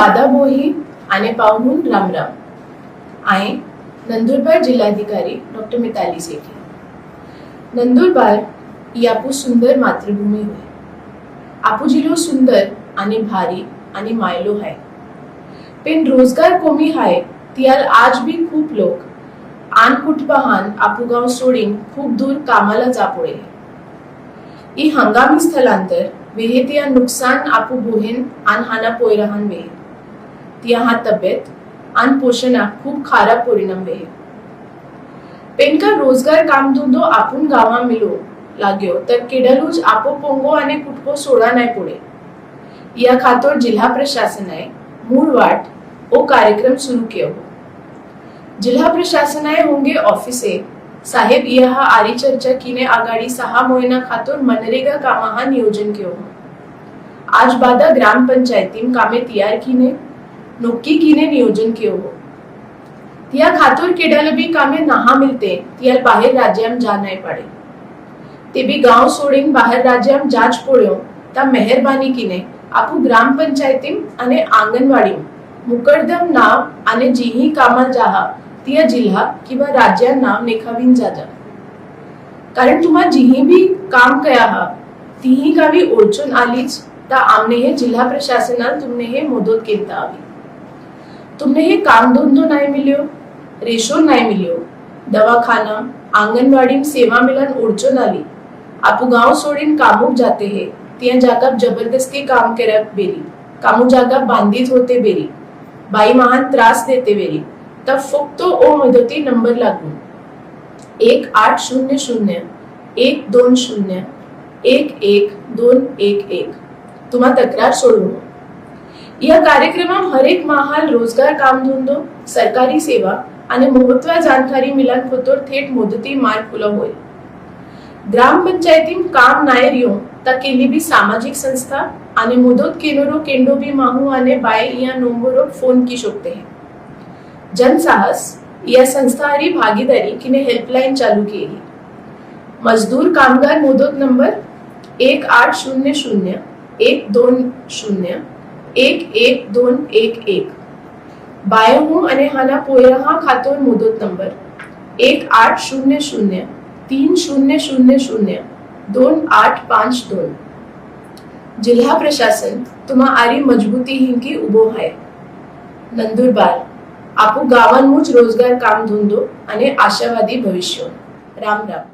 बादाबोही आणि पाहुन रामराम. आए नंदुरबार जिल्हाधिकारी डॉक्टर मिताली सेठी. नंदुरबार ही आपू सुंदर मातृभूमी होय. आपू जिल्हो सुंदर आणि भारी आणि मायलो हाय. पेन रोजगार कमी हाय तियाल आज भी खूप लोक. आन कुटुंबाहान आपू गाव सोडीन खूप दूर कामाला जा पडे ई हंगामी स्थलांतर वेहेतिया नुकसान आपू बोहेन आन हाना पोयराहान वेहेत तिया हा तब्येत. आन पोषणाक खूप खारा परिणाम वेहे पेनका रोजगार काम धंदो आपून गावा मिलो लाग्यो तर किडलूज आपो पोंगो आणि कुटको सोडा नाही पुढे. या खातोर जिल्हा प्रशासनाय मूळ वाट ओ कार्यक्रम सुरू केलो जिल्हा प्रशासनाय होंगे ऑफिसे साहेब यहा आरी चर्चा किने आघाडी सहा मोहिना खातोर मनरेगा कामा हा नियोजन केलो आज बादा ग्राम पंचायतीम कामे तयार किने नोक्की कीने नियोजन हो। तिया खातोर केडाल भी कामे नहा मिलते तियाल बाहेर राज्याम जा नाही पडे। ते बी गाव सोडीन बाहेर राज्याम जाच पोळ्यो ता मेहरबानी कीने आपू ग्राम पंचायतीम आणि आंगणवाडी मुकरदम नाव आणि जीही कामा जाहा तिया जिल्हा किंवा राज्यात नाव नेखावीन जाजा। कारण तुम्हा जीही बी काम कया हा तीही कावी ओळचून आलीच ता आमने हे जिल्हा प्रशासनान तुमने हे मदत केलता हवी तुमने हे काम धंदो नाही मिल्यो रेशो नाही मिल्यो दवाखाना आंगणवाडी सेवा मिलन ओढ़चो नाली आपू गाव सोडीन कामूक जाते हे तिया जागा जबरदस्ती काम करप बेरी कामू जागा बांधीत होते बेरी बाई महान त्रास देते बेरी तब फक्त ओ मदती नंबर लागून एक आठ शून्य शून्य एक दोन शून्य एक एक दोन एक एक तुम्हा तक्रार सोडून। या कार्यक्रमात हरेक महाल रोजगार कामधंदो सरकारी सेवा आणि महत्त्व जानकारी मिलान फोतोर थेट मुदती मार्ग खुला होईल ग्रामपंचायतीम काम नायर येऊन ता केली बी सामाजिक संस्था आणि मुदत केनोरो केंडो बी माहू आणि बाय या नंबरो फोन की शकते हैं. जनसाहस या संस्थारी भागीदारी किने हेल्पलाइन चालू केली. मजदूर कामगार मुदत नंबर एक आठ शून्य शून्य एक दोन शून्य एक एक दोन एक एक. बायहू आणि हाना पोयरहा खातोर मुदत नंबर. एक आठ शून्य शून्य तीन शून्य शून्य शून्य दोन आठ पाच दोन. जिल्हा प्रशासन तुम्हा आरी मजबूती हिंकी उभो आहे नंदुरबार आपू गावांमुच रोजगार काम धंदो आणि आशावादी भविष्य. राम राम.